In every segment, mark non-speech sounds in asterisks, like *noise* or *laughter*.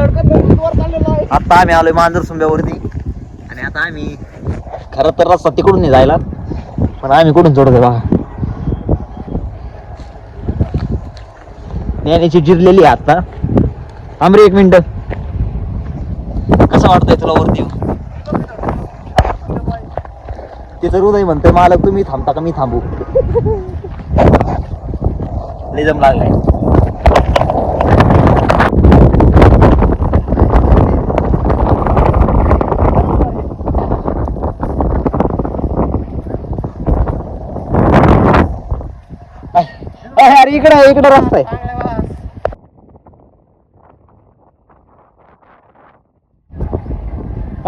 आता आम्ही आलोय मांजर सुंब्यावरती. आणि आता आम्ही खरं तर रस्ता तिकडून नाही जायला पण आम्ही कुठून सोडतोय बघा. ज्ञानीची जिरलेली आहे आता. आमरे एक मिनिट. कसं वाटतंय तुला वरती तिथं तिचं हृदय म्हणतंय मालक तुम्ही थांबता का मी थांबू? *laughs* निजम लागलाय. इकडे इकडे रस्ता आहे.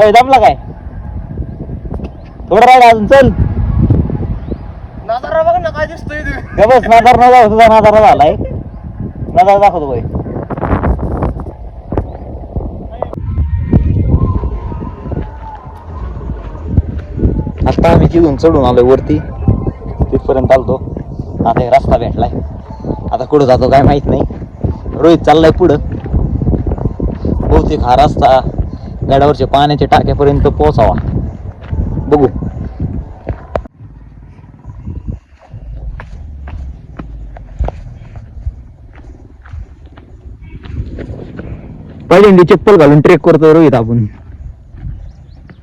अय दमला काय? थोडं राहिला अजून चल. नादारा बघ ना काय दिसतोय तू. ग बस नादार नजा तुझा नादार झालाय. नजार दाखवतो बाई आता आम्ही तिथून चढून आलोय वरती तिथपर्यंत आलतो. आता रस्ता भेटलाय. आता कुठं जातो काय माहीत नाही. रोहित चाललाय पुढं. बहुतेक हा रस्ता गडावरच्या पाण्याच्या टाक्यापर्यंत पोहोचावा. बघू. पहिल्यांदा चप्पल घालून ट्रेक करतो रोहित आपण.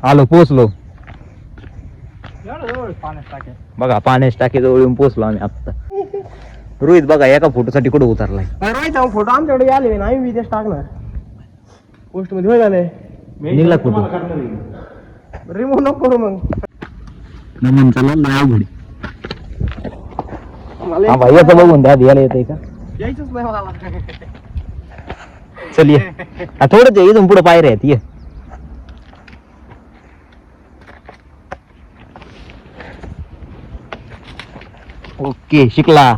आलो पोचलो बघा पाण्याच्या टाकीजवळ येऊन पोचलो आम्ही आता रोहित बघा एका फोटोसाठी कुठं उतरलाय? राहायचा फोटो आमच्याकडे आले ना आम्ही विदेश टाकणार. पोस्टमध्ये होय झाले निघला फोटो रिमूव्ह नको करू मग. नमन चला हा भाई याचं बघून द्या याला येतंय का? यायचंच नाही मला. चल ये. हा, थोडंच आहे, इथून पुढे पायऱ्या आहेत ये. ओके शिकला.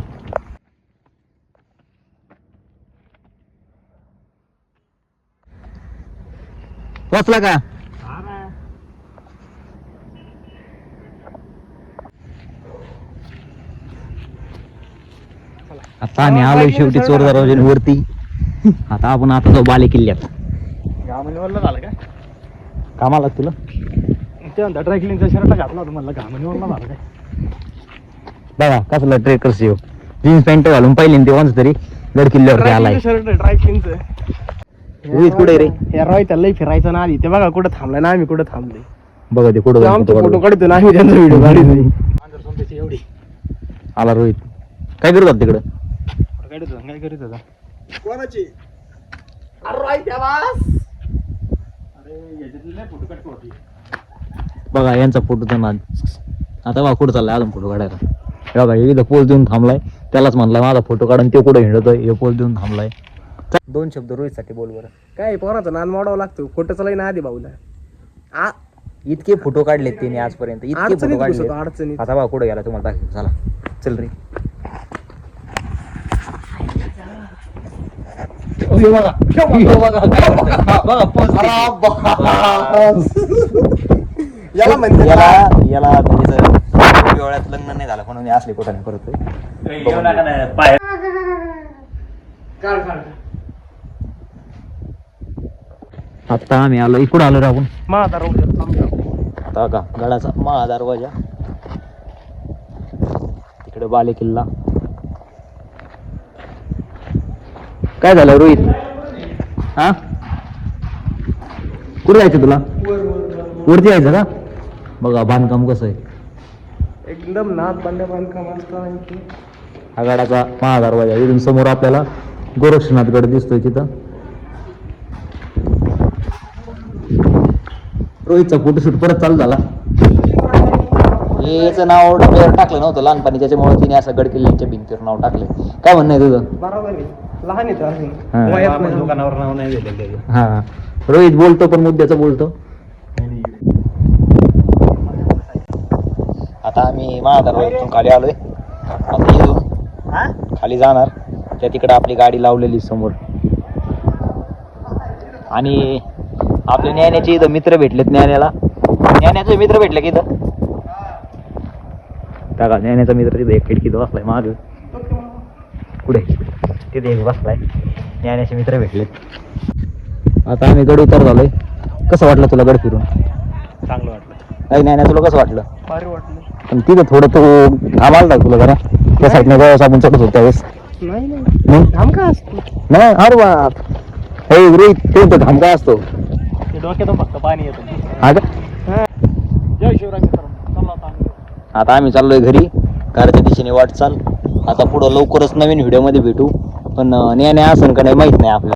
वाचला का? आता आम्ही आलोय शेवटी चोर दरवाजावरती आता आपण आता जाऊ बाले किल्ल्यात. घामणीवरला झालं का? कामाला तुला ते म्हणता ट्रॅकलिंगचा शर्ट घातला होता म्हणलं घामणीवरला झालं काय? बघा कसला ट्रेकर्स येऊ जीन्स पॅन्ट घालून पाहिले ते वंच तरी गड किल्ल्यावरती आलाय. शर्ट ट्रॅकलिंगचं रोहित कुठे रे? या रोहित लई फिरायचं ना आधी. ते बघा कुठं थांबलं ना आम्ही कुठं थांबले बघा ते कुठं आमचे फोटो काढतो ना आम्ही त्यांचा व्हिडिओ काढतो *laughs* एवढी. आला रोहित. काय करत होता तिकडं? काढतो काय करीत होता? कोणाची? लय बघा यांचा फोटो तर आता बघा कुठं चाललाय अजून फोटो काढायला. हे बघा हे इथं पोच देऊन थांबलाय. त्यालाच म्हणला माझा फोटो काढून तो कुठं हिंडतोय? हे पोच देऊन थांबलाय. दोन शब्द रोहित साठी बोल बरं. काय पोराचा नाद मोडावा लागतो? फोटोचा लई ना आधी भाऊला. आ? इतके फोटो काढलेत त्यांनी आजपर्यंत. इतके फोटो अडचणीत काढले अडचणीत. आता बघा कुठं गेला तुम्हाला दाखव. चला. चल रे. याला म्हणते याला याला म्हणजे जर लग्न नाही झालं म्हणून असले कुठं नाही करतोय काढ काढ. आता आम्ही आलो इकडं आलो रे आपण. माझा राहू आता का गडाचा महा दरवाजा तिकडे बाले किल्ला. काय झालं रोहित? हा? कुठे जायचं तुला? वरती जायचं का? बघा बांधकाम कसं आहे. एकदम नाद बंड बांधकाम असतं हा गडाचा महा दरवाजा इथून समोर आपल्याला गोरक्षनाथ गड दिसतोय तिथं. रोहितचा फोटोशूट परत चालू झाला. याचं नाव डब्यावर टाकलं नव्हतं लहानपणी त्याच्यामुळे तिने असं गड किल्ल्यांच्या भिंतीवर नाव टाकलं. काय म्हणणं आहे तुझं? बरोबर आहे. लहान येतो हा. अजून. वयात नाही. दुकानावर नाव नाही दिलेलं हा. रोहित बोलतो पण मुद्द्याचं बोलतो. आता आम्ही महादरवाजातून खाली आलोय. आता इथून खाली जाणार. त्या तिकडे आपली गाडी लावलेली समोर. आणि आपले न्याण्याचे इथं मित्र भेटलेत न्याण्याला. न्याण्याचे मित्र भेटले की इथं? टाका न्याण्याचा मित्र तिथं एक खिडकीत बसलाय माग. पुढे तिथे एक बसलाय. न्याण्याचे मित्र भेटलेत. आता आम्ही गड उतार झालोय. कसं वाटलं तुला गड फिरून? चांगलं वाटलं. काही नाही ना तुला कसं वाटलं? भारी वाटलं. पण तिथं थोडं तू थांबायला लाग तुला जरा. त्या साईडने जेव्हा आपण चढत होतो त्यावेळेस. नाही का असतो? नाही अरे बाप हे रोहित ते तर घाम असतो? डोक्यातून फक्त पाणी येतं. हा का? जय शिवराय मित्रांनो. चला आता आम्ही. आता आम्ही चाललोय घरी. कारच्या दिशेने वाटचाल आता पुढं लवकरच नवीन व्हिडिओमध्ये भेटू. पण न्याने असं का नाही माहीत नाही आपल्याला.